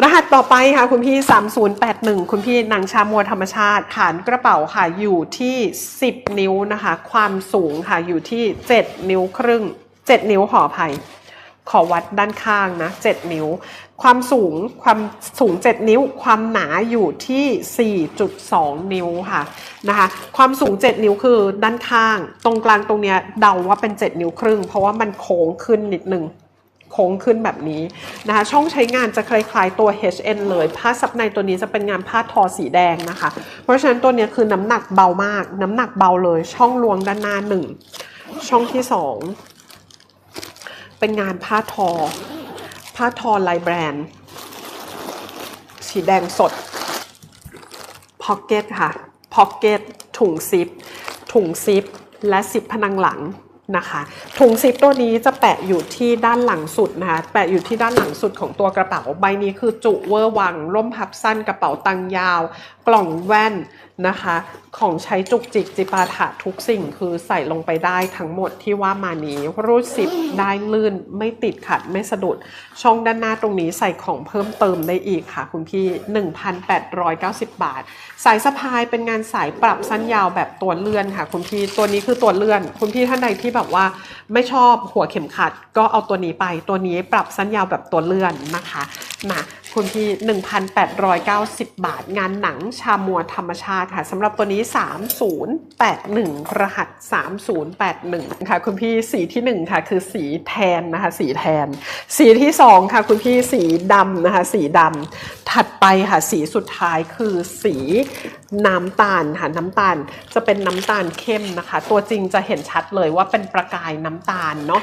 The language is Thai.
รหัสต่อไปค่ะคุณพี่ 3081 คุณพี่หนังชามัวธรรมชาติ ฐานกระเป๋าค่ะอยู่ที่ 10 นิ้วนะคะ ความสูงค่ะอยู่ที่ 7 นิ้วครึ่ง 7 นิ้วขออภัย ขอวัดด้านข้างนะ 7 นิ้ว ความสูงความสูง 7 นิ้ว ความหนาอยู่ที่ 4.2 นิ้วค่ะนะคะ ความสูง 7 นิ้วคือด้านข้าง ตรงกลางตรงเนี้ยเดาว่าเป็น 7 นิ้วครึ่ง เพราะว่ามันโค้งขึ้นนิดนึง โค้งขึ้นแบบนี้นะคะช่องใช้งานจะคล้ายๆตัว HN เลยผ้าซับในตัวนี้จะเป็นงานผ้าทอสีแดงนะคะ เพราะฉะนั้นตัวนี้คือน้ำหนักเบามาก น้ำหนักเบาเลย ช่องลวงด้านหน้าหนึ่งช่องที่สองเป็นงานผ้าทอ ผ้าทอลายแบรนด์ สีแดงสดพ็อกเก็ตค่ะพ็อกเก็ตถุงซิปถุงซิปและซิปพนังหลัง นะคะถุงซิปตัวนี้จะแปะอยู่ที่ด้านหลังสุดนะคะแปะอยู่ที่ด้านหลังสุดของตัวกระเป๋าใบนี้คือจุเวอร์วังร่มพับสั้นกระเป๋าตังยาว กล่องแว่นนะคะ ของใช้จุกจิกจิปาถะทุกสิ่งคือใส่ลงไปได้ทั้งหมดที่ว่ามานี้รูดซิปได้ลื่นไม่ติดขัดไม่สะดุด ช่องด้านหน้าตรงนี้ใส่ของเพิ่มเติมได้อีกค่ะคุณพี่ 1,890 บาท สายสะพายเป็นงานสายปรับสั้นยาวแบบตัวเลื่อนค่ะ คุณพี่ตัวนี้คือตัวเลื่อน คุณพี่ท่านใดที่แบบว่าไม่ชอบหัวเข็มขัด ก็เอาตัวนี้ไปตัวนี้ปรับสั้นยาวแบบตัวเลื่อนนะคะ นะคุณพี่ 1,890 บาท งานหนังชามัวธรรมชาติค่ะสำหรับตัวนี้ 3081 รหัส 3081 ค่ะ คุณพี่สีที่ 1 ค่ะ คือสีแทนนะคะ สีแทน สีที่ 2 ค่ะ คุณพี่สีดำนะคะ สีดำถัดไปค่ะ สีสุดท้ายคือสีน้ำตาลค่ะน้ำตาลจะเป็นน้ำตาลเข้มนะคะ ตัวจริงจะเห็นชัดเลยว่าเป็นประกายน้ำตาลเนาะ